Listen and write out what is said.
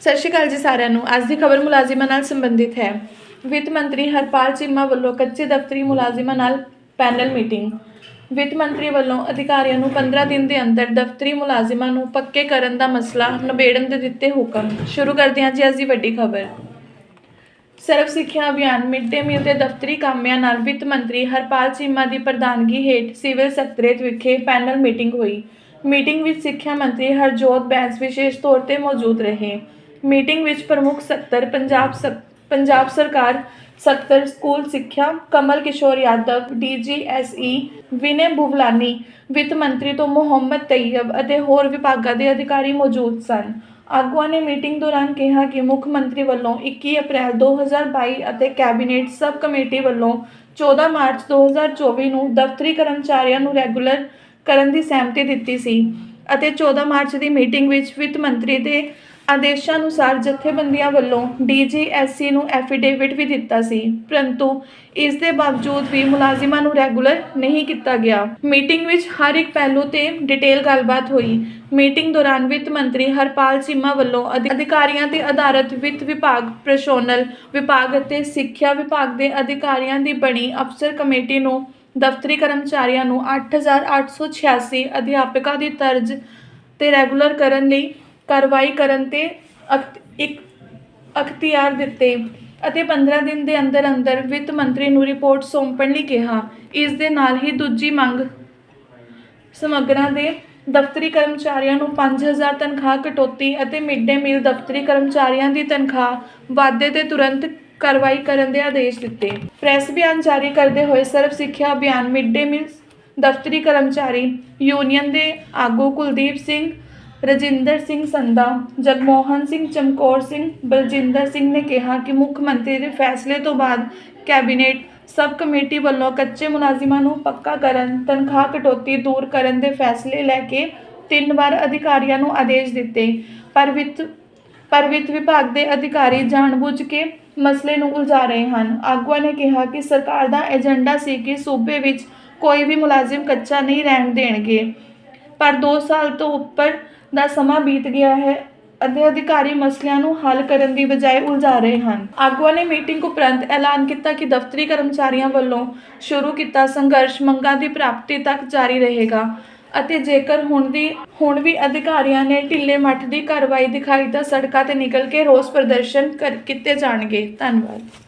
ਸਤਿ ਸ਼੍ਰੀ ਅਕਾਲ ਜੀ ਸਾਰਿਆਂ ਨੂੰ। ਅੱਜ ਦੀ ਖਬਰ ਮੁਲਾਜ਼ਮਾਂ ਨਾਲ ਸੰਬੰਧਿਤ ਹੈ। ਵਿੱਤ ਮੰਤਰੀ ਹਰਪਾਲ ਚੀਮਾ ਵੱਲੋਂ ਕੱਚੇ ਦਫ਼ਤਰੀ ਮੁਲਾਜ਼ਮਾਂ ਨਾਲ ਪੈਨਲ ਮੀਟਿੰਗ। ਵਿੱਤ ਮੰਤਰੀ ਵੱਲੋਂ ਅਧਿਕਾਰੀਆਂ ਨੂੰ 15 ਦਿਨ ਦੇ ਅੰਦਰ ਦਫ਼ਤਰੀ ਮੁਲਾਜ਼ਮਾਂ ਨੂੰ ਪੱਕੇ ਕਰਨ ਦਾ ਮਸਲਾ ਨਿਬੇੜਨ ਦੇ ਦਿੱਤੇ ਹੁਕਮ। ਸ਼ੁਰੂ ਕਰਦੇ ਹਾਂ ਜੀ ਅੱਜ ਦੀ ਵੱਡੀ ਖਬਰ। ਸਰਵ ਸਿੱਖਿਆ ਅਭਿਆਨ ਮਿਡ ਡੇ ਮੀਲ ਦੇ ਦਫ਼ਤਰੀ ਕਾਮਿਆਂ ਨਾਲ ਵਿੱਤ ਮੰਤਰੀ ਹਰਪਾਲ ਚੀਮਾ ਦੀ ਪ੍ਰਧਾਨਗੀ ਹੇਠ ਸਿਵਲ ਸਕੱਤਰੇਤ ਵਿਖੇ ਪੈਨਲ ਮੀਟਿੰਗ ਹੋਈ। ਮੀਟਿੰਗ ਵਿੱਚ ਸਿੱਖਿਆ ਮੰਤਰੀ ਹਰਜੋਤ ਬੈਂਸ ਵਿਸ਼ੇਸ਼ ਤੌਰ ਤੇ ਮੌਜੂਦ ਰਹੇ। ਮੀਟਿੰਗ ਵਿੱਚ ਪ੍ਰਮੁੱਖ ਸਕੱਤਰ ਪੰਜਾਬ ਸਕ- ਪੰਜਾਬ ਸਰਕਾਰ, ਸਕੱਤਰ ਸਕੂਲ ਸਿੱਖਿਆ, ਕਮਲ ਕਿਸ਼ੋਰ ਯਾਦਵ ਡੀਜੀਐਸਈ ਵਿਨੇ ਬੁਵਲਾਨੀ, ਵਿੱਤ ਮੰਤਰੀ ਤੋਂ ਮੁਹੰਮਦ ਤੈਯਬ ਅਤੇ ਹੋਰ ਵਿਭਾਗਾਂ ਦੇ ਅਧਿਕਾਰੀ ਮੌਜੂਦ ਸਨ। ਆਗੂਆਂ ਨੇ ਮੀਟਿੰਗ ਦੌਰਾਨ ਕਿਹਾ ਕਿ ਮੁੱਖ ਮੰਤਰੀ ਵੱਲੋਂ 21 ਅਪ੍ਰੈਲ 2022 ਅਤੇ ਕੈਬਨਿਟ ਸਬ ਕਮੇਟੀ ਵੱਲੋਂ 14 ਮਾਰਚ 2024 ਨੂੰ ਦਫ਼ਤਰੀ ਕਰਮਚਾਰੀਆਂ ਨੂੰ ਰੈਗੂਲਰ ਕਰਨ ਦੀ ਸਹਿਮਤੀ ਦਿੱਤੀ ਸੀ ਅਤੇ 14 ਮਾਰਚ ਦੀ ਮੀਟਿੰਗ ਵਿੱਚ ਵਿੱਤ ਮੰਤਰੀ ਦੇ ਆਦੇਸ਼ਾਂ ਅਨੁਸਾਰ ਜਥੇਬੰਦੀਆਂ ਵੱਲੋਂ ਡੀਜੀਐਸਸੀ ਨੂੰ ਐਫੀਡੇਵਿਟ ਵੀ ਦਿੱਤਾ ਸੀ, ਪਰੰਤੂ ਇਸ ਦੇ ਬਾਵਜੂਦ ਵੀ ਮੁਲਾਜ਼ਮਾਂ ਨੂੰ ਰੈਗੂਲਰ ਨਹੀਂ ਕੀਤਾ ਗਿਆ। ਮੀਟਿੰਗ ਵਿੱਚ ਹਰ ਇੱਕ ਪਹਿਲੂ ਤੇ ਡਿਟੇਲ ਗੱਲਬਾਤ ਹੋਈ। ਮੀਟਿੰਗ ਦੌਰਾਨ ਵਿੱਤ ਮੰਤਰੀ ਹਰਪਾਲ ਚੀਮਾ ਵੱਲੋਂ ਅਧਿ- ਅਧਿਕਾਰੀਆਂ ਤੇ ਆਧਾਰਿਤ ਵਿੱਤ ਵਿਭਾਗ ਪ੍ਰਸ਼ੋਨਲ ਵਿਭਾਗ ਅਤੇ ਸਿੱਖਿਆ ਵਿਭਾਗ ਦੇ ਅਧਿਕਾਰੀਆਂ ਦੀ ਬਣੀ ਅਫਸਰ ਕਮੇਟੀ ਨੂੰ ਦਫ਼ਤਰੀ ਕਰਮਚਾਰੀਆਂ ਨੂੰ 8886 ਅਧਿਆਪਕਾਂ ਦੀ ਤਰਜ਼ ਤੇ ਰੈਗੂਲਰ ਕਰਨ ਲਈ ਕਾਰਵਾਈ ਕਰਨ ਤੇ ਇੱਕ ਅਖਤਿਆਰ ਦਿੱਤੇ ਅਤੇ 15 ਦਿਨ ਦੇ ਅੰਦਰ ਅੰਦਰ ਵਿੱਤ ਮੰਤਰੀ ਨੂੰ ਰਿਪੋਰਟ ਸੌਂਪਣ ਲਈ ਕਿਹਾ। ਇਸ ਦੇ ਨਾਲ ਹੀ ਦੂਜੀ ਮੰਗ ਸਮੱਗਰਾਂ ਦੇ ਦਫ਼ਤਰੀ ਕਰਮਚਾਰੀਆਂ ਨੂੰ 5000 ਤਨਖਾਹ ਕਟੌਤੀ ਅਤੇ ਮਿਡ ਡੇ ਮੀਲ ਦਫ਼ਤਰੀ ਕਰਮਚਾਰੀਆਂ ਦੀ ਤਨਖਾਹ ਵਾਧੇ ਤੇ ਤੁਰੰਤ ਕਾਰਵਾਈ ਕਰਨ ਦੇ ਆਦੇਸ਼ ਦਿੱਤੇ। ਪ੍ਰੈਸ ਬਿਆਨ ਜਾਰੀ ਕਰਦੇ ਹੋਏ ਸਰਵ ਸਿੱਖਿਆ ਅਭਿਆਨ ਮਿਡ ਡੇ ਮੀਲ ਦਫ਼ਤਰੀ ਕਰਮਚਾਰੀ ਯੂਨੀਅਨ ਦੇ ਆਗੂ ਕੁਲਦੀਪ ਸਿੰਘ ਰਜਿੰਦਰ ਸਿੰਘ ਸੰਧਾ, ਜਗਮੋਹਨ ਸਿੰਘ, ਚਮਕੌਰ ਸਿੰਘ, ਬਲਜਿੰਦਰ ਸਿੰਘ ਨੇ ਕਿਹਾ ਕਿ ਮੁੱਖ ਮੰਤਰੀ ਦੇ ਫੈਸਲੇ ਤੋਂ ਬਾਅਦ ਕੈਬਨਿਟ ਸਬ ਕਮੇਟੀ ਵੱਲੋਂ ਕੱਚੇ ਮੁਲਾਜ਼ਮਾਂ ਨੂੰ ਪੱਕਾ ਕਰਨ, ਤਨਖਾਹ ਕਟੌਤੀ ਦੂਰ ਕਰਨ ਦੇ ਫੈਸਲੇ ਲੈ ਕੇ ਤਿੰਨ ਵਾਰ ਅਧਿਕਾਰੀਆਂ ਨੂੰ ਆਦੇਸ਼ ਦਿੱਤੇ। ਪਰ ਵਿੱਤ ਪਰ ਵਿੱਤ ਵਿਭਾਗ ਦੇ ਅਧਿਕਾਰੀ ਜਾਣਬੁੱਝ ਕੇ ਮਸਲੇ ਨੂੰ ਉਲਝਾ ਰਹੇ ਹਨ। ਆਗੂਆਂ ਨੇ ਕਿਹਾ ਕਿ ਸਰਕਾਰ ਦਾ ਏਜੰਡਾ ਸੀ ਕਿ ਸੂਬੇ ਵਿੱਚ ਕੋਈ ਵੀ ਮੁਲਾਜ਼ਮ ਕੱਚਾ ਨਹੀਂ ਰਹਿਣ ਦੇਣਗੇ। ਪਰ 2 ਸਾਲ ਤੋਂ ਉੱਪਰ ਦਾ ਸਮਾਂ ਬੀਤ ਗਿਆ ਹੈ ਅਤੇ ਅਧਿਕਾਰੀ ਮਸਲਿਆਂ ਨੂੰ ਹੱਲ ਕਰਨ ਦੀ ਬਜਾਏ ਉਲਝਾ ਰਹੇ ਹਨ। ਆਗੂਆਂ ਨੇ ਮੀਟਿੰਗ ਉਪਰੰਤ ਐਲਾਨ ਕੀਤਾ ਕਿ ਦਫ਼ਤਰੀ ਕਰਮਚਾਰੀਆਂ ਵੱਲੋਂ ਸ਼ੁਰੂ ਕੀਤਾ ਸੰਘਰਸ਼ ਮੰਗਾਂ ਦੀ ਪ੍ਰਾਪਤੀ ਤੱਕ ਜਾਰੀ ਰਹੇਗਾ ਅਤੇ ਜੇਕਰ ਹੁਣ ਦੀ, ਹੁਣ ਵੀ ਅਧਿਕਾਰੀਆਂ ਨੇ ਢਿੱਲੇ ਮੱਠ ਦੀ ਕਾਰਵਾਈ ਦਿਖਾਈ ਤਾਂ ਸੜਕਾਂ ਤੇ ਨਿਕਲ ਕੇ ਰੋਸ ਪ੍ਰਦਰਸ਼ਨ ਕਰ, ਕੀਤੇ ਜਾਣਗੇ। ਧੰਨਵਾਦ।